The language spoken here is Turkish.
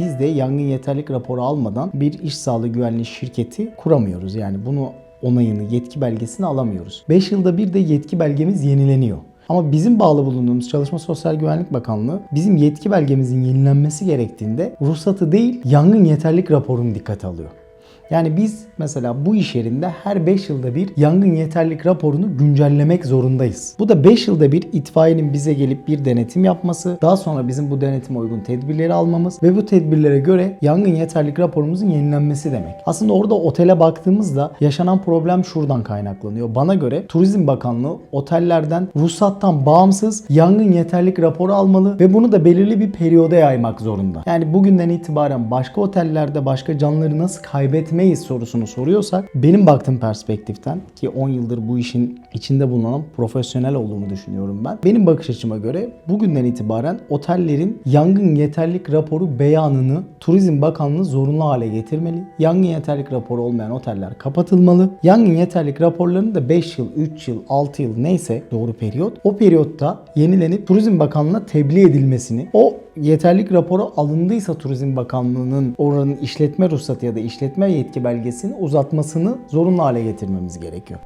biz de yangın yeterlik raporu almadan bir iş sağlığı güvenliği şirketi kuramıyoruz. Yani bunu onayını, yetki belgesini alamıyoruz. 5 yılda bir de yetki belgemiz yenileniyor. Ama bizim bağlı bulunduğumuz Çalışma Sosyal Güvenlik Bakanlığı bizim yetki belgemizin yenilenmesi gerektiğinde ruhsatı değil yangın yeterlik raporunu dikkate alıyor. Yani biz mesela bu iş yerinde her 5 yılda bir yangın yeterlik raporunu güncellemek zorundayız. Bu da 5 yılda bir itfaiyenin bize gelip bir denetim yapması, daha sonra bizim bu denetime uygun tedbirleri almamız ve bu tedbirlere göre yangın yeterlik raporumuzun yenilenmesi demek. Aslında orada otele baktığımızda yaşanan problem şuradan kaynaklanıyor. Bana göre Turizm Bakanlığı otellerden ruhsattan bağımsız yangın yeterlik raporu almalı ve bunu da belirli bir periyoda yaymak zorunda. Yani bugünden itibaren başka otellerde başka canlıları nasıl kaybetmeyiz sorusunu soruyorsak benim baktığım perspektiften ki 10 yıldır bu işin içinde bulunan profesyonel olduğumu düşünüyorum ben. Benim bakış açıma göre bugünden itibaren otellerin yangın yeterlik raporu beyanını Turizm Bakanlığı zorunlu hale getirmeli. Yangın yeterlik raporu olmayan oteller kapatılmalı. Yangın yeterlik raporlarını da 5 yıl, 3 yıl, 6 yıl neyse doğru periyot o periyotta yenilenip Turizm Bakanlığı'na tebliğ edilmesini o yeterlik raporu alındıysa Turizm Bakanlığı'nın oranın işletme ruhsatı ya da işletme yetki belgesini uzatmasını zorunlu hale getirmemiz gerekiyor.